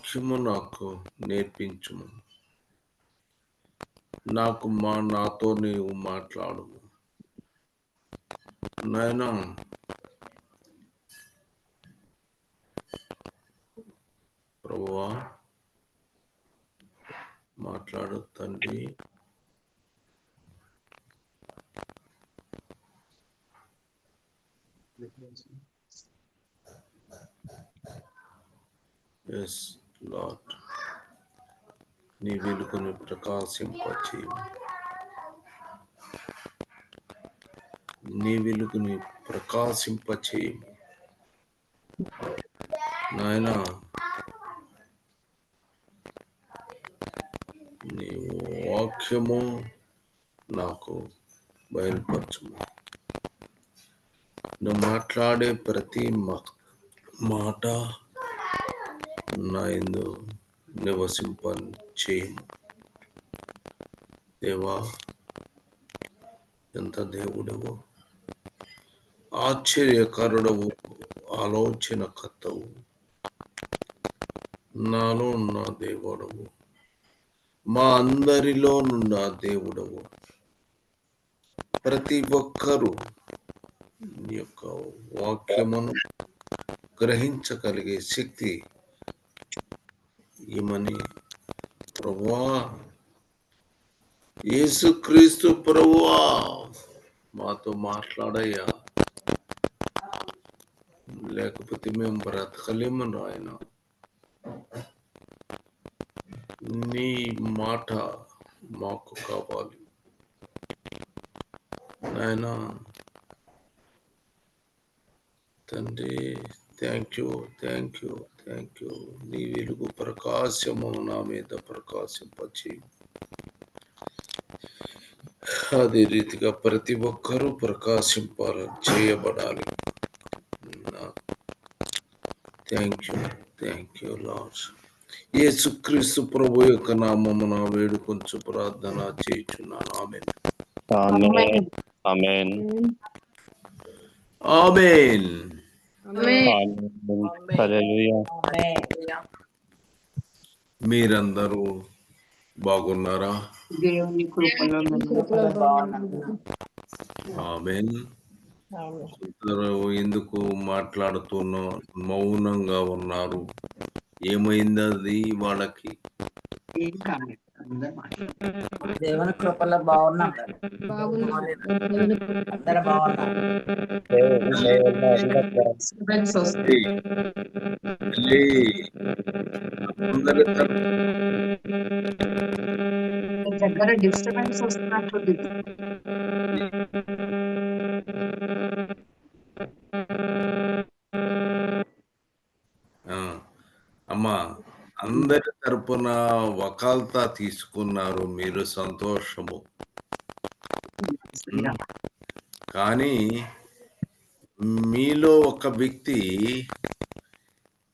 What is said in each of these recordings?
వాక్యము నాకు నేర్పించుము. నాకు మా నాతో నీవు మాట్లాడు నాయనా ప్రభువా మాట్లాడు తండ్రి. ఎస్ లాట్ నీ వెలుగుని ప్రకాశింపచేయు నీ వెలుగుని ప్రకాశింపచేయము నాయనా నీ వాక్యము నాకు బయలుపరచము నువ్వు మాట్లాడే ప్రతి మా- మాట నాయందు నివసింప చేయము. దేవా ఎంత దేవుడవు. ఆశ్చర్యకరుడవు ఆలోచన కర్తవు నాలో ఉన్న దేవుడవు. మా అందరిలో నున్న దేవుడవు. ప్రతి ఒక్కరూ నీ యొక్క వాక్యమును గ్రహించగలిగే శక్తి ఈమని ప్రభువా యేసుక్రీస్తు ప్రభువా మాతో మాట్లాడయ్యా. లేకపోతే మేము బ్రతకలేము నాయన. నీ మాట మాకు కావాలి. నాయనా తండ్రి thank you thank you thank you నీ వెలుగు ప్రకాశము నా మీద ప్రకాశింపచి అదే రీతిగా ప్రతి ఒక్కరూ ప్రకాశింపాల చేయబడాలి. Thank you thank you lord Yesukristu ప్రభు యొక్క నామమున వేడుకొంచు ప్రార్థన చేయుచున్నాను. ఆమె ఆమేన్ ఆమేన్ ఆమెన్ మీరందరూ బాగున్నారా? దేవుని. ఆమెన్. అందరూ ఎందుకు మాట్లాడుతున్నా మౌనంగా ఉన్నారు? ఏమైంది అది వాళ్ళకి ఏం కాలేదు. అందరూ మాట్లాడుతున్నారు. దేవుని కృపలో బాగున్నాం అందరూ బాగున్నాం Students వస్తే లే. అందరి తరపున మీ దగ్గర డిస్టర్బెన్స్ వస్తున్నట్టుంది తరపున వకాల్తా తీసుకున్నారు మీరు సంతోషము. కానీ మీలో ఒక వ్యక్తి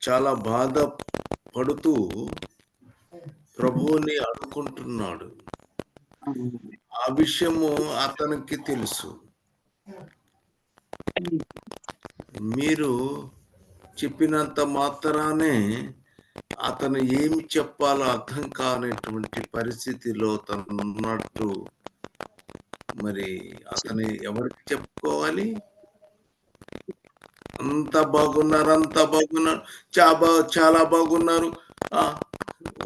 చాలా బాధ పడుతూ ప్రభువుని అనుకుంటున్నాడు ఆ విషయము అతనికి తెలుసు. మీరు చెప్పినంత మాత్రానే అతను ఏమి చెప్పాలో అర్థం కానటువంటి పరిస్థితిలో తను ఉన్నట్టు మరి అతని ఎవరికి చెప్పుకోవాలి? అంత బాగున్నారు అంత బాగున్నారు చాలా చాలా బాగున్నారు.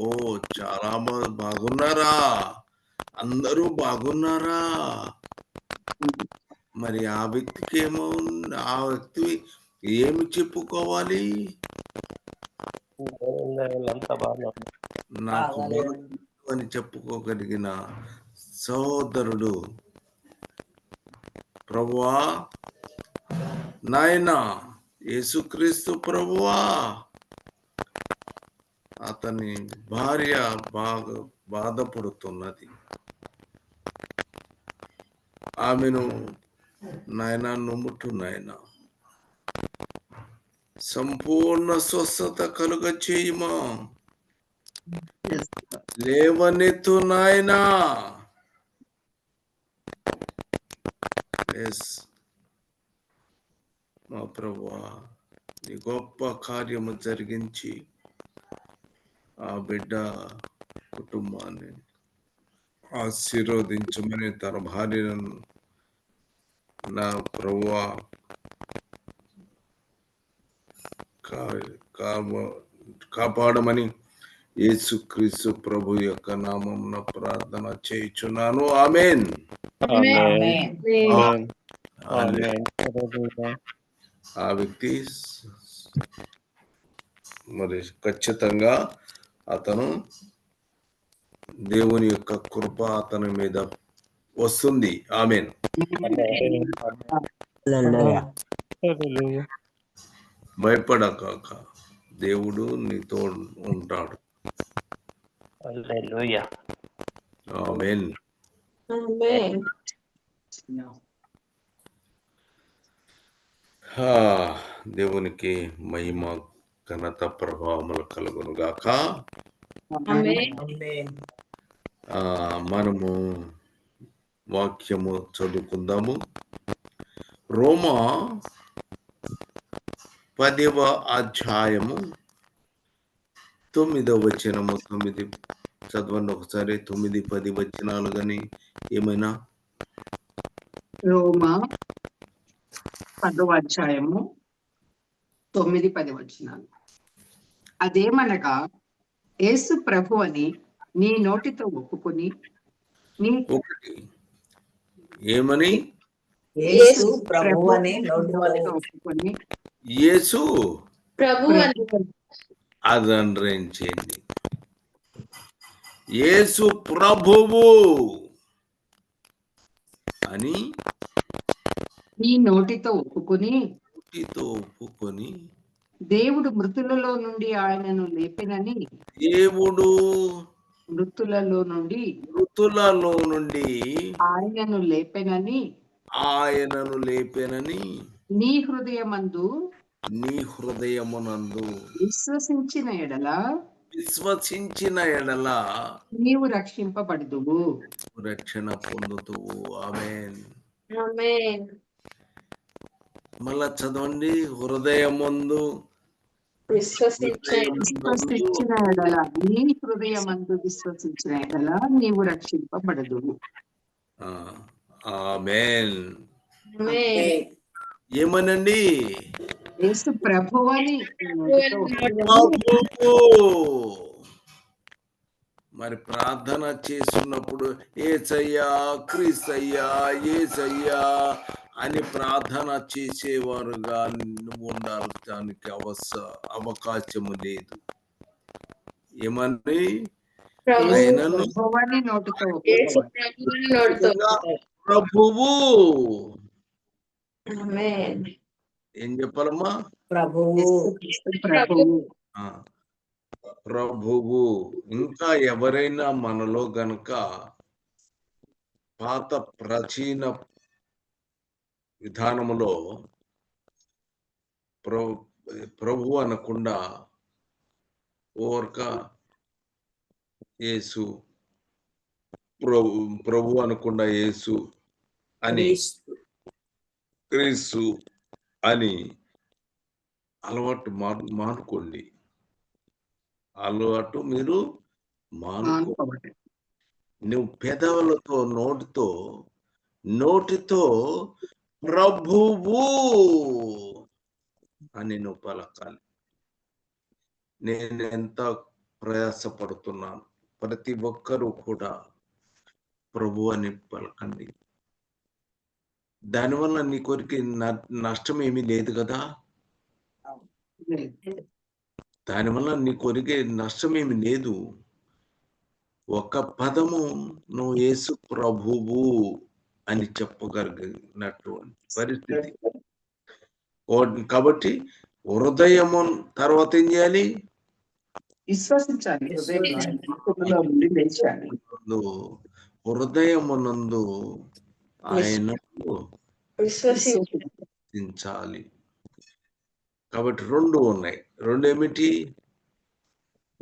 ఓ చాలా బా- బాగున్నారా? అందరూ బాగున్నారా? మరి ఆ వ్యక్తికి ఏమో ఉంది? ఆ వ్యక్తి ఏమి చెప్పుకోవాలి? నాకు అని చెప్పుకోగలిగిన సహోదరుడు ప్రభువా నాయనా యేసుక్రీస్తు ప్రభువా. అతని భార్య బాగా బాధపడుతున్నది. ఆమెను నాయన నుమ్ముటు నాయన. సంపూర్ణ స్వస్థత కలుగ చేయుమా లేవనెత్తు నాయనా. ఎస్ మా ప్రభువా నీ గొప్ప కార్యము జరిగించి ఆ బిడ్డ కుటుంబాన్ని ఆశీర్వదించమని తన భార్యను నా ప్రభువా కాపాడమని యేసుక్రీస్తు ప్రభు యొక్క నామం ప్రార్థన చేయుచున్నాను. ఆమెన్. ఆ వ్యక్తి మరి ఖచ్చితంగా అతను దేవుని యొక్క కృప అతని మీద వస్తుంది. ఆమెన్. భయపడకాక. దేవుడు నీతో ఉంటాడు. హల్లెలూయా ఆమెన్ హా, దేవునికి మహిమ ఘనత ప్రభావములు కలుగును గాక. ఆమేన్. ఆ, మనము వాక్యము చదువుకుందాము. రోమా పదవ అధ్యాయము తొమ్మిదవ వచనము తొమ్మిది చదవండి ఒకసారి తొమ్మిది పది వచనాలు కానీ ఏమైనా? రోమా పదవ అధ్యాయము తొమ్మిది పది వచ్చినాలు అదేమనగా యేసు ప్రభు అని నీ నోటితో ఒప్పుకొని నీ ఒకటి. ఏమని? యేసు ప్రభు అని ఒప్పుకొని యేసు ప్రభు అని అది అండర్లైన్ చేయండి యేసు ప్రభువు అని నీ నోటితో ఒప్పుకొని నోటితో ఒప్పుకొని దేవుడు మృతులలో నుండి ఆయనను లేపినని దేవుడు మృతులలో నుండి మృతులలో నుండి ఆయనను లేపెనని ఆయనను లేపెనని నీ హృదయమందు నీ హృదయమునందు విశ్వసించిన ఎడల విశ్వసించిన ఎడల నీవు రక్షింపబడుదువు. రక్షణ పొందుతువు ఆమెన్. ఆమేన్. మళ్ళా చదవండి. హృదయముందు విశ్వసించిన ఎడల. నీ హృదయమందు విశ్వసించిన ఎడల నీవు రక్షింపబడదువు. ఆ, ఆమెన్. ఆమేన్. ఏమనండి? యేసు ప్రభువని ప్రభువు. మరి ప్రార్థన చేస్తున్నప్పుడు ఏసయ్యా క్రీస్తయ్యా ఏసయ్యా అని ప్రార్థన చేసేవారుగా ఉండడానికి అవస అవకాశము లేదు. ఏమని ప్రభు ఏం చెప్పాలమ్మా? ప్రభువు ప్రభువు ఆ, ప్రభువు. ఇంకా ఎవరైనా మనలో గనక పాత ప్రాచీన విధానములో ప్రభు ప్రభు అనకుండా ఓర్క యేసు ప్రభు ప్రభు అనకుండా యేసు అని క్రీస్తు అని అలవాటు మాను మానుకోండి. అలవాటు మీరు మానుకో మానుకోవాలి. నువ్వు పెదవులతో నోటితో నోటితో ప్రభువు అని నువ్వు పలకాలి. నేను ఎంత ప్రయాసపడుతున్నాను ప్రతి ఒక్కరూ కూడా ప్రభు అని పలకండి. దానివల్ల నీ కొరికి నష్టం ఏమీ లేదు కదా? దానివల్ల నీ కొరికే నష్టం ఏమి లేదు. ఒక పదము నువ్వు యేసు ప్రభువు అని చెప్పగలిగినటువంటి పరిస్థితి. కాబట్టి హృదయము తర్వాత ఏం చేయాలి? విశ్వసించాలి. హృదయమునందు ఆయన విశ్వసించు చించాలి కాబట్టి రెండు ఉన్నాయి. రెండు ఏమిటి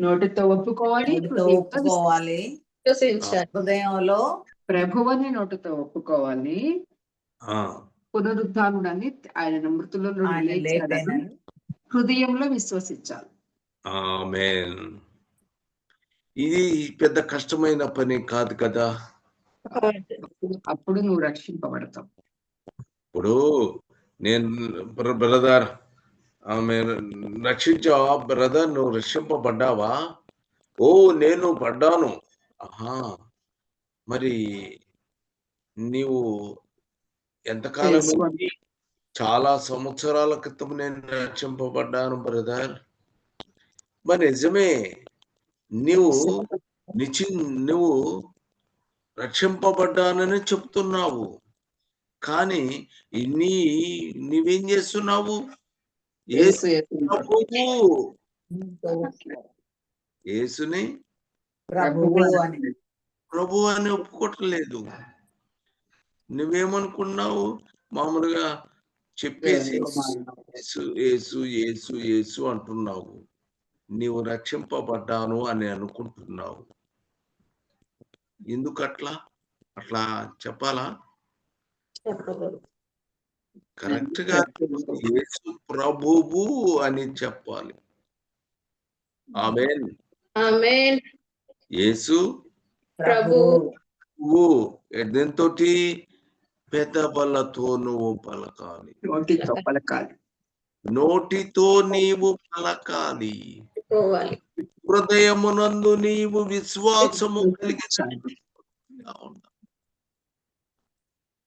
నోటితో ఒప్పుకోవాలి ఒప్పుకోవాలి. విశ్వసించాలి హృదయంలో ప్రభువని నోటితో ఒప్పుకోవాలి. ఆ. పునరుద్ధానుడని ఆయన మృతుల హృదయంలో విశ్వసించాలి. ఆమేన్. ఇది పెద్ద కష్టమైన పని కాదు కదా. అప్పుడు- నువ్వు రక్షింపబడతావు. ఇప్పుడు నేను బ్ర- బ్రదర్ ఆమె రక్షించావా బ్రదర్ నువ్వు రక్షింపబడ్డావా? ఓ నేను పడ్డాను. ఆహా. మరి నీవు ఎంతకాలం? చాలా సంవత్సరాల క్రితం నేను రక్షింపబడ్డాను బ్రదర్. మరి నిజమే నీవు నిచి నువ్వు రక్షింపబడ్డానని చెప్తున్నావు. కానీ నీ నీవేం చేస్తున్నావు? యేసుని అని. ప్రభు అని ఒప్పుకోవట్లేదు. నువ్వేమనుకున్నావు? మామూలుగా చెప్పేసి యేసు యేసు యేసు యేసు అంటున్నావు. నీవు రక్షింపబడ్డాను అని అనుకుంటున్నావు. ఎందుకు అట్లా అట్లా చెప్పాలా? కరెక్ట్గా యేసు ప్రభువు అని చెప్పాలి. ఆమెన్. ఆమేన్. యేసు ప్రభు. నువ్వు దేంతో పెదవులతో నువ్వు పలకాలి. నోటితో పలకాలి. నోటితో నీవు పలకాలి. పోవాలి. హృదయమునందు నీవు విశ్వాసము కలిగి.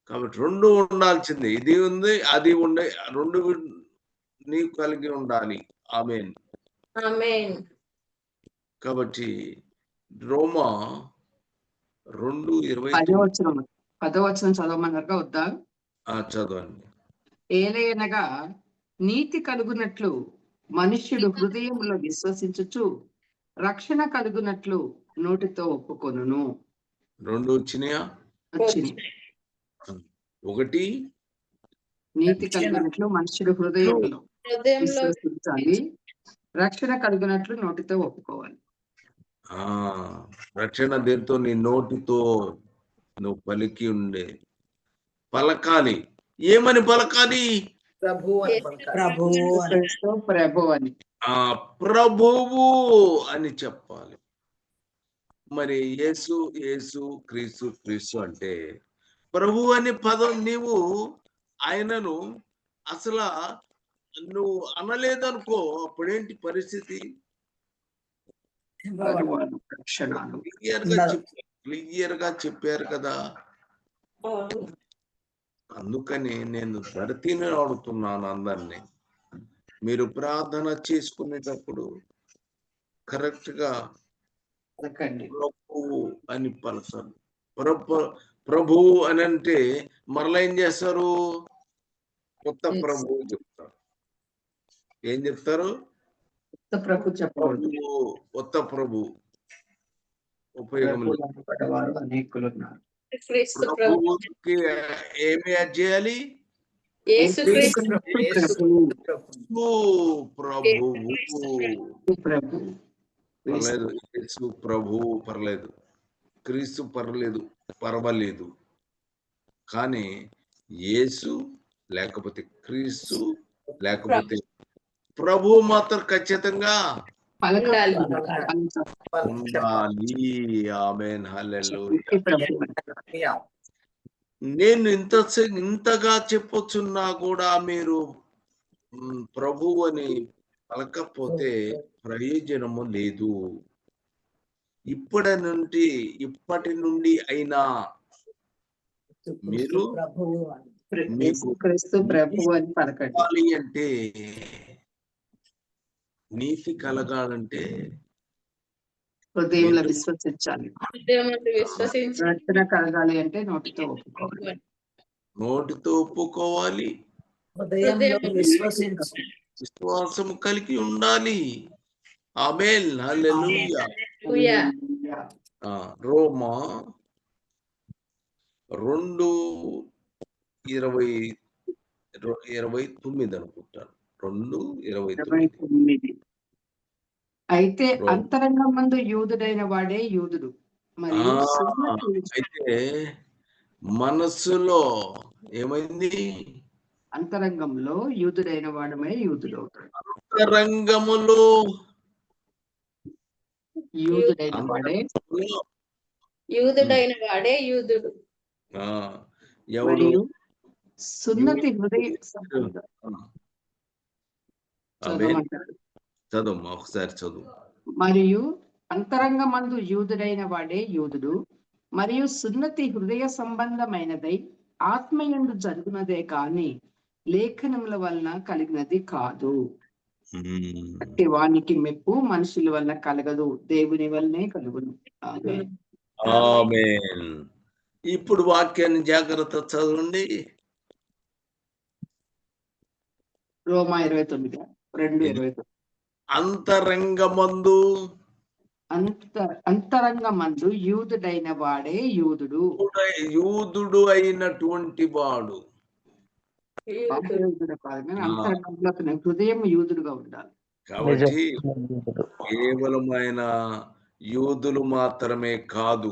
కాబట్టి రెండు ఉండాల్సింది. ఇది ఉంది అది ఉండే రెండు నీవు కలిగి ఉండాలి. ఆమెన్. ఆమేన్. కాబట్టి రోమా రెండు ఇరవై పదవచనం పదవచనం చదవమన్నారుగా వద్దా? ఆ, చదవండి. ఏలయనగా నీతి కలుగునట్లు మనుష్యుడు హృదయంలో విశ్వసించుచు రక్షణ కలుగునట్లు నోటితో ఒప్పుకొనును. రెండు వచ్చినాయా? వచ్చింది ఒకటి. నీతి కలిగినట్లు మనుషుడు హృదయంలో హృదయంలో విశ్వసించాలి. రక్షణ కలిగినట్లు నోటితో ఒప్పుకోవాలి. ఆ రక్షణ దేంతో నీ నోటితో నువ్వు పలికి ఉండే. పలకాలి. ఏమని పలకాలి? ప్రభువు అని పలకాలి. ప్రభువు అని. క్రీస్తు ప్రభు అని. ఆ ప్రభువు అని చెప్పాలి. మరి యేసు యేసు క్రీస్తు క్రీస్తు అంటే ప్రభు అనే పదం నీవు ఆయనను అసలు నువ్వు అనలేదనుకో అప్పుడేంటి పరిస్థితి? భగవాను రక్షణాలు క్లియర్గా చెప్పారు. క్లియర్గా చెప్పారు కదా. అందుకని నేను ధరతీని అడుగుతున్నాను అందరినీ. మీరు ప్రార్థన చేసుకునేటప్పుడు కరెక్ట్గా ప్రభువు అని పలకాలి ప్రభు ప్రభువు అని అంటే మరలా ఏం చేస్తారు? కొత్త. ప్రభువు చెప్తారు. ఏం చెప్తారు? ప్రభు కొత్త ప్రభు ఉపయోగం అనేకులు ఉన్నారు. ప్రభు ప్రభువుకి ఏమి చేయాలి? పర్లేదు యేసు ప్రభు పర్లేదు. క్రీస్తు పర్లేదు పర్వాలేదు. కానీ యేసు లేకపోతే క్రీస్తు లేకపోతే ప్రభు మాత్రం ఖచ్చితంగా పలకాలి నేను ఇంత ఇంతగా చెప్పొచ్చున్నా కూడా మీరు మ్, ప్రభు అని పలకపోతే ప్రయోజనము లేదు. ఇప్పటి నుండి ఇప్పటి నుండి అయినా మీరు ప్రభువు క్రీస్తు ప్రభు అని పలకండి. కావాలి అంటే నీతి కలగాలంటే హృదయంలో విశ్వసించాలి. రక్షణ కలగాలి అంటే నోటితో ఒప్పుకోవాలి. నోటితో ఒప్పుకోవాలి. విశ్వాసం కలిగి ఉండాలి. ఆమెన్. హల్లెలూయా. హల్లెలూయా. ఆ, రోమా రెండు ఇరవై ఇరవై తొమ్మిది అనుకుంటాను. రెండు ఇరవై తొమ్మిది. అయితే. అంతరంగం మందు యూదుడైన వాడే యూదుడు. మరి ఆ, సున్నతి అయితే మనస్సులో ఏమైంది? అంతరంగంలో యూదుడైన వాడమే యూదుడు అవుతాడు. రంగములో యూదుడైన వాడే యూదుడైన వాడే యూదుడు. ఆ, ఎవరు సున్నతి హృదయ చదువు ఒకసారి చదువు. మరియు అంతరంగమందు యూదుడైన వాడే యూదుడు మరియు సున్నతి హృదయ సంబంధమైనదై ఆత్మయందు జరుగునదే కాని లేఖనముల వలన కలిగినది కాదు. అట్టి వానికి మెప్పు మనుషుల వల్ల కలగదు దేవుని వల్లనే కలుగును. ఇప్పుడు వాక్యాన్ని జాగ్రత్త చదవండి. రోమా ఇరవై తొమ్మిది. రెండు ఇరవై అంతరంగమందు? అంత అంతరంగ మందు యూదుడైన వాడే యూదుడు యూదుడు అయినటువంటి వాడు. అంతరంగంలో అతని హృదయం యూదుడుగా ఉండాలి. కాబట్టి. కేవలం ఆయన యూదులు మాత్రమే కాదు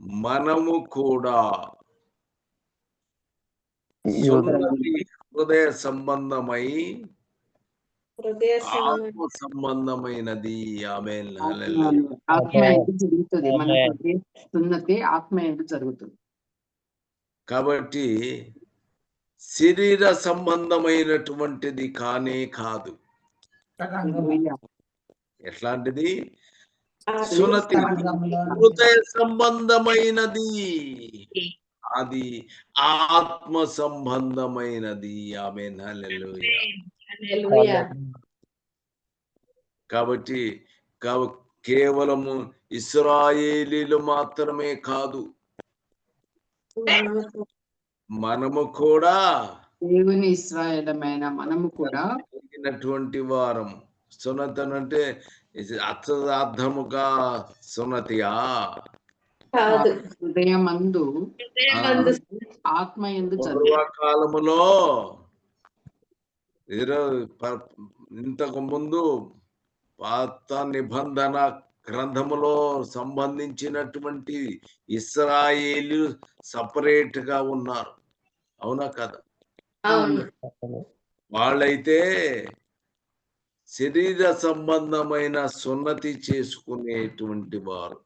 మనము కూడా హృదయ సంబంధమై హృదయ సంబంధమైనది ఆమె ఆత్మ జరుగుతుంది? మన హృదయ సున్నతి ఆత్మ ఎందు జరుగుతుంది? కాబట్టి శరీర సంబంధమైనటువంటిది కానే కాదు. ఎట్లాంటిది? సున్నతి. హృదయ సంబంధమైనది. అది ఆత్మ సంబంధమైనది. కాబట్టి కావ- కేవలము ఇస్రాయేలీలు మాత్రమే కాదు. మనము కూడా దేవుని ఇస్రాయలమైన మనము కూడా కలిగినటువంటి వారం సున్నతను అంటే అర్థముగా సున్నతియా? కాదు. హృదయమందు ఆత్మ ఎందు జరుగుతుంది పూర్వకాలములో ఇరు- ప- ఇంతకు ముందు పాత నిబంధన గ్రంథములో సంబంధించినటువంటి ఇస్రాయేలు సపరేట్గా ఉన్నారు. అవునా కదా? అవును. వాళ్ళైతే శరీర సంబంధమైన సున్నతి చేసుకునేటువంటి వారు.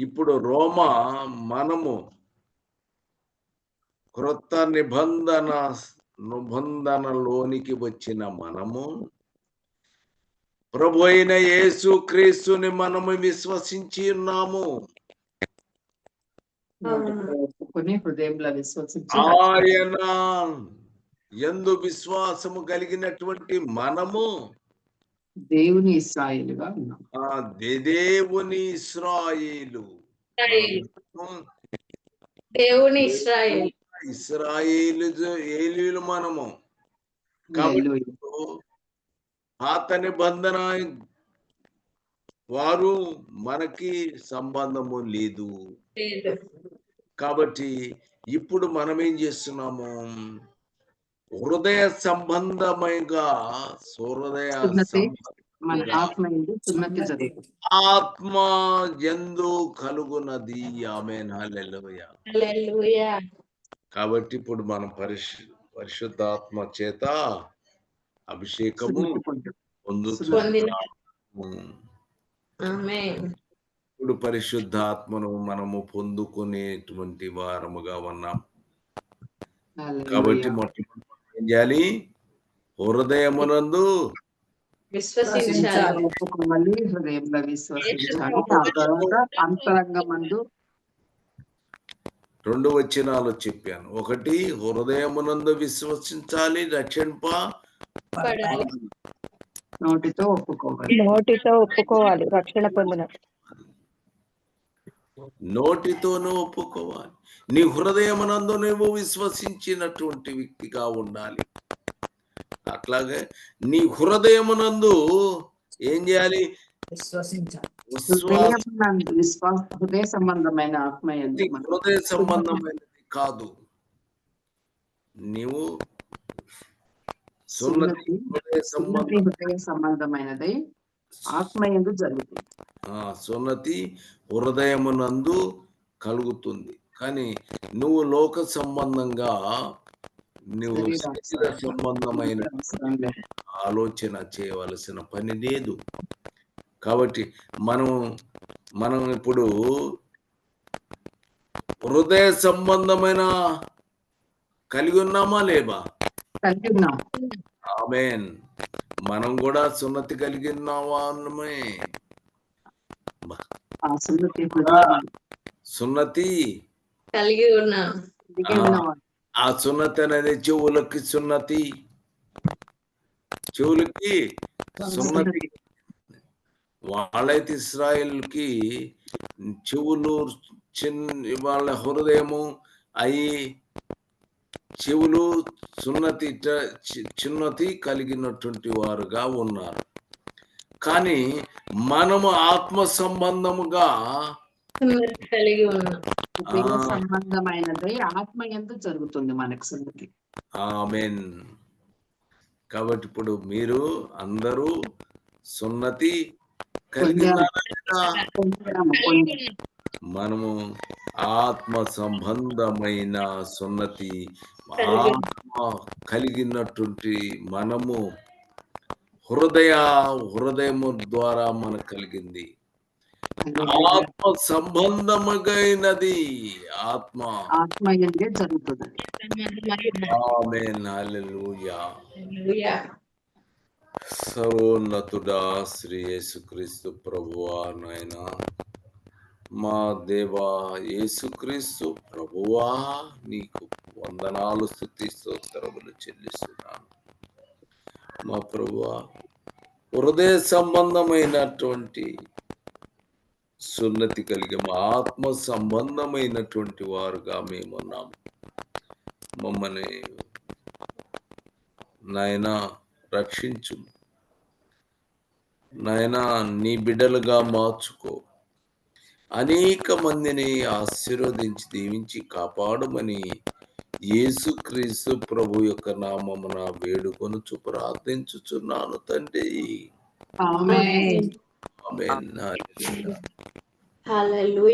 ఇప్పుడు రోమ మనము క్రొత్త నిబంధన నిబంధనలోనికి వచ్చిన మనము ప్రభు అయిన యేసు క్రీస్తుని మనము విశ్వసించి ఉన్నాము. ఆయన ఎందు విశ్వాసము కలిగినటువంటి మనము దేవుని ఇస్రాయేలుగా ఉన్నాం ఆ దేవుని ఇస్రాయేలు. దేవుని ఇస్రాయేల్ ఇస్రాయేలు ఏలీలు మనము కాబట్టి. పాత నిబంధన వారు మనకి సంబంధము లేదు లేదు. కాబట్టి ఇప్పుడు మనం ఏం చేస్తున్నాము హృదయ సంబంధమైగా మన ఆత్మ ఎందు కలుగునది. ఆమె హల్లెలూయా. కాబట్టి ఇప్పుడు మనం పరిశు పరిశుద్ధాత్మ చేత అభిషేకము. ఇప్పుడు పరిశుద్ధాత్మను మనము పొందుకునేటువంటి వారముగా ఉన్నాం. కాబట్టి హల్లెలూయా. ఏం చేయాలి. హృదయమునందు విశ్వసించాలి. ఒప్పుకోవాలి హృదయంలో విశ్వసించాలి. ఆ తర్వాత అంతరంగమందు రెండు వచనాలు చెప్పాను. ఒకటి హృదయమునందు విశ్వసించాలి. రక్షింప పడాలి. నోటితో ఒప్పుకోవాలి. నోటితో ఒప్పుకోవాలి. రక్షణ పొందిన నోటితోనూ ఒప్పుకోవాలి. నీ హృదయమునందు నువ్వు విశ్వసించినటువంటి వ్యక్తిగా ఉండాలి. అట్లాగే నీ హృదయమునందు ఏం చేయాలి? హృదయ సంబంధమైన హృదయ సంబంధమైనది కాదు. నీవు హృదయ సంబంధమైనదై ఆత్మ ఎందు జరుగుతుంది. ఆ, సున్నతి హృదయమునందు కలుగుతుంది. కానీ నువ్వు లోక సంబంధంగా నువ్వు శరీర సంబంధమైన. ఆలోచన చేయవలసిన పని లేదు. కాబట్టి మనం మనం ఇప్పుడు హృదయ సంబంధమైన కలిగి ఉన్నామా ఉన్నాం. ఆమెన్. మనం కూడా సున్నతి కలిగి సున్నతి హృదయం సున్నతి కలిగి ఉన్నాం ఆ సున్నతి అనేది చెవులకి సున్నతి. చెవులకి సున్నతి. వాళ్ళైతే ఇస్రాయిల్కి చెవులు చిన్న వాళ్ళ హృదయము అయి చెవులు సున్నతి చిన్నతి కలిగినటువంటి వారుగా ఉన్నారు. కానీ మనము ఆత్మ సంబంధముగా కలిగి ఉన్నాం. సంబంధమైనది ఆత్మ ఎందు జరుగుతుంది మనకు సున్నతి ఆమెన్. కాబట్టి ఇప్పుడు మీరు అందరూ సున్నతి. మనము ఆత్మ సంబంధమైన సున్నతి ఆత్మ కలిగినటువంటి మనము హృదయ హృదయము ద్వారా మనకు కలిగింది. ఆత్మ సంబంధముగైనది ఆత్మ. ఆత్మ ఎందే జరుగుతుంది. ఆమెన్. హల్లెలూయా. హల్లెలూయా. సర్వోన్నతుడా శ్రీ యేసుక్రీస్తు ప్రభువా నాయన మా దేవా యేసుక్రీస్తు ప్రభువా నీకు వందనాలు స్థుతి స్తోత్రములు చెల్లిస్తున్నాను. మా ప్రభువా హృదయ సంబంధమైనటువంటి సున్నతి కలిగి మా ఆత్మ సంబంధమైనటువంటి వారుగా మేమున్నాము మమ్మల్ని నాయనా రక్షించు. నాయన నీ బిడ్డలుగా మార్చుకో. అనేక మందిని ఆశీర్వదించి దీవించి కాపాడమని యేసుక్రీస్తు ప్రభు యొక్క నామమున వేడుకొనుచు ప్రార్థించుచున్నాను తండ్రి. ఆమేన్ ఆమేన్. హల్లెలూయా